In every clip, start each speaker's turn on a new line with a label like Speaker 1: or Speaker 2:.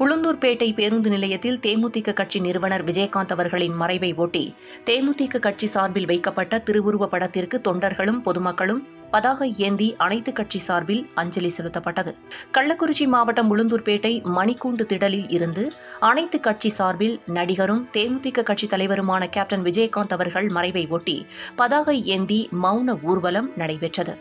Speaker 1: உளுந்தூர்பேட்டை பேருந்து நிலையத்தில் தேமுதிக கட்சி நிறுவனர் விஜயகாந்த் அவர்களின் மறைவை ஒட்டி தேமுதிக கட்சி சார்பில் வைக்கப்பட்ட திருவுருவ படத்திற்கு தொண்டர்களும் பொதுமக்களும் பதாகை ஏந்தி அனைத்து கட்சி சார்பில் அஞ்சலி செலுத்தப்பட்டது. கள்ளக்குறிச்சி மாவட்டம் உளுந்தூர்பேட்டை மணிக்கூண்டு திடலில் இருந்து அனைத்து கட்சி சார்பில் நடிகரும் தேமுதிக கட்சி தலைவருமான கேப்டன் விஜயகாந்த் அவர்கள் மறைவை ஒட்டி பதாகை ஏந்தி மௌன ஊர்வலம் நடைபெற்றது.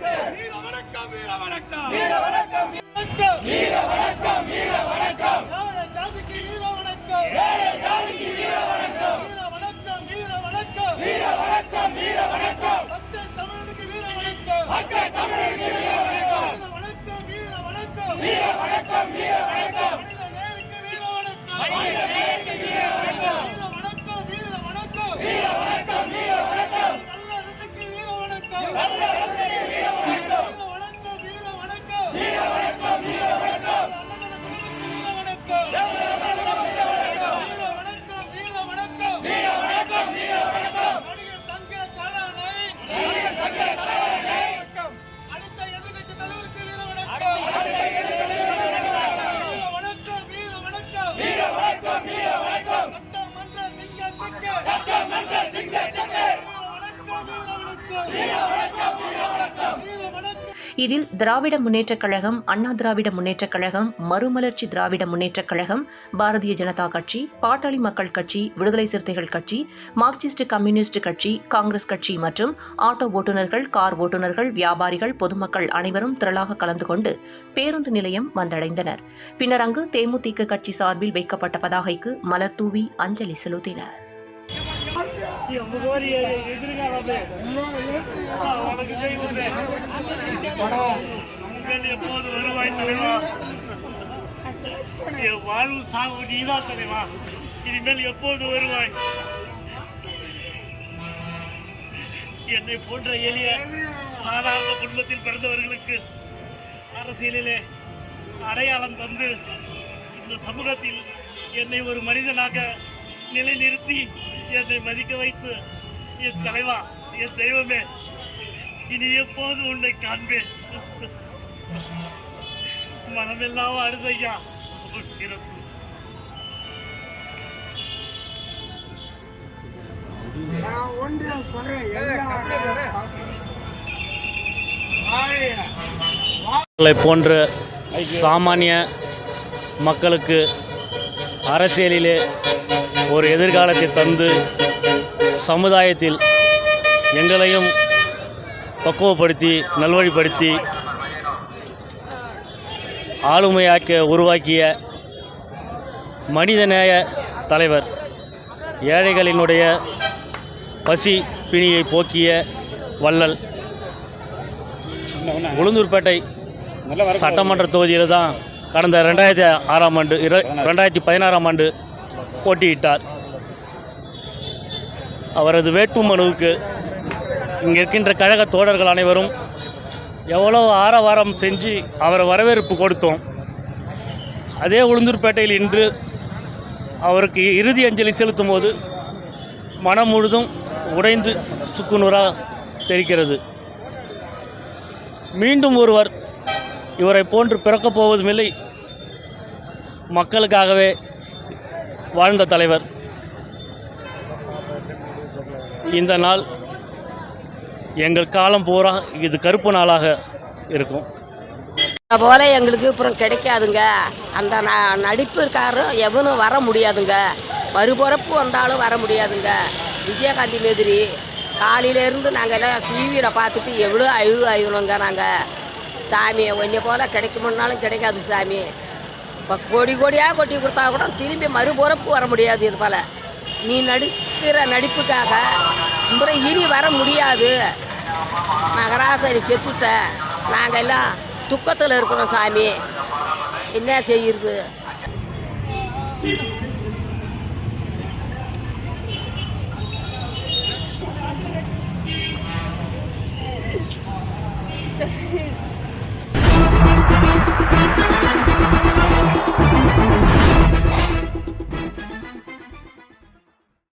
Speaker 2: வீர வணக்கம் வீர வணக்கம் வீர வணக்கம் வீர வணக்கம் வீர வணக்கம் ஜாதிக்கு வீர வணக்கம் ஜாதிக்கு வீர வணக்கம் வீர வணக்கம் வீர வணக்கம் வீர வணக்கம் வீர வணக்கம் பச்சை தமிழனுக்கு வீர வணக்கம் பச்சை தமிழனுக்கு வீர வணக்கம் வீர வணக்கம் வீர வணக்கம் வீர வணக்கம் வீர வணக்கம் மனித நேயருக்கு வீர வணக்கம் மனித வீர வணக்கம் வீர வணக்கம் வீர வணக்கம் வீர வணக்கம் நல்ல அரசுக்கு வீர வணக்கம் நல்ல
Speaker 1: இதில் திராவிட முன்னேற்றக் கழகம் அண்ணா திராவிட முன்னேற்றக் கழகம் மறுமலர்ச்சி திராவிட முன்னேற்றக் கழகம் பாரதிய ஜனதா கட்சி பாட்டாளி மக்கள் கட்சி விடுதலை சிறுத்தைகள் கட்சி மார்க்சிஸ்ட் கம்யூனிஸ்ட் கட்சி காங்கிரஸ் கட்சி மற்றும் ஆட்டோ ஓட்டுநர்கள் கார் ஓட்டுநர்கள் வியாபாரிகள் பொதுமக்கள் அனைவரும் திரளாக கலந்து கொண்டு பேருந்து நிலையம் வந்தடைந்தனர். பின்னர் அங்கு தேமுதிக கட்சி சார்பில் வைக்கப்பட்ட பதாகைக்கு மலர் தூவி அஞ்சலி செலுத்தினர்.
Speaker 3: எப்போது வருவாய் தலைவா என் வாழ்வு சாவு நீதான் தலைவா இனிமேல் எப்போது வருவாய் என்னை போன்ற எளிய சாதாரண குடும்பத்தில் பிறந்தவர்களுக்கு அரசியலிலே அடையாளம் தந்து இந்த சமூகத்தில் என்னை ஒரு மனிதனாக நிலைநிறுத்தி என்னை மதிக்க வைத்து என் தலைவா என் தெய்வமே இனி எப்போது உன்னை காண்பேன்? மனமெல்லாம் அழுதையா? இறப்பு
Speaker 4: நான் ஒன்று சொல்றேன் எல்லா ஆழியா
Speaker 5: களை போன்ற சாமானிய மக்களுக்கு அரசியலிலே ஒரு எதிர்காலத்தை தந்து சமுதாயத்தில் எங்களையும் பக்குவப்படுத்தி நல்வழிப்படுத்தி ஆளுமையாக்க உருவாக்கிய மனிதநேய தலைவர் ஏழைகளினுடைய பசி பிணியை போக்கிய வள்ளல். உளுந்தூர்பேட்டை சட்டமன்ற தொகுதியில் தான் கடந்த ரெண்டாயிரத்தி ஆறாம் ஆண்டு இர ரெண்டாயிரத்தி பதினாறாம் ஆண்டு போட்டியிட்டார். அவரது வேட்புமனுவுக்கு இங்கே இருக்கின்ற கழக தோழர்கள் அனைவரும் எவ்வளோ ஆரவாரம் செஞ்சு அவரை வரவேற்பு கொடுத்தோம். அதே உளுந்தூர்பேட்டையில் இன்று அவருக்கு இறுதி அஞ்சலி செலுத்தும் போது மனம் முழுதும் உடைந்து சுக்குநூறாக தெரிகிறது. மீண்டும் ஒருவர் இவரை போன்று பிறக்கப் போவதுமில்லை மக்களுக்காகவே வாழ்ந்த தலைவர். இந்த நாள் எங்கள் காலம் பூரா இது கருப்பு நாளாக இருக்கும்.
Speaker 6: போல எங்களுக்கு அப்புறம் கிடைக்காதுங்க. அந்த ந நடிப்புக்காரரும் எவனும் வர முடியாதுங்க. மறுபிறப்பு வந்தாலும் வர முடியாதுங்க. விஜயகாந்தி மாதிரி காலையிலேருந்து நாங்கள் எல்லாம் டிவியில் பார்த்துட்டு எவ்வளோ அழிவு அழுவணுங்க நாங்கள் சாமி ஒன்றே போல் கிடைக்குமுன்னாலும் கிடைக்காது சாமி. கோடி கோடியாக கொட்டி கொடுத்தா கூட திரும்பி மறுபுறப்பு வர முடியாது இது போல். நீ நடிக்கிற நடிப்புக்காக முறை இனி வர முடியாது. மகராசரி செத்துட்ட. நாங்கள் எல்லாம் துக்கத்தில் இருக்கிறோம் சாமி. என்ன செய்யுது Thank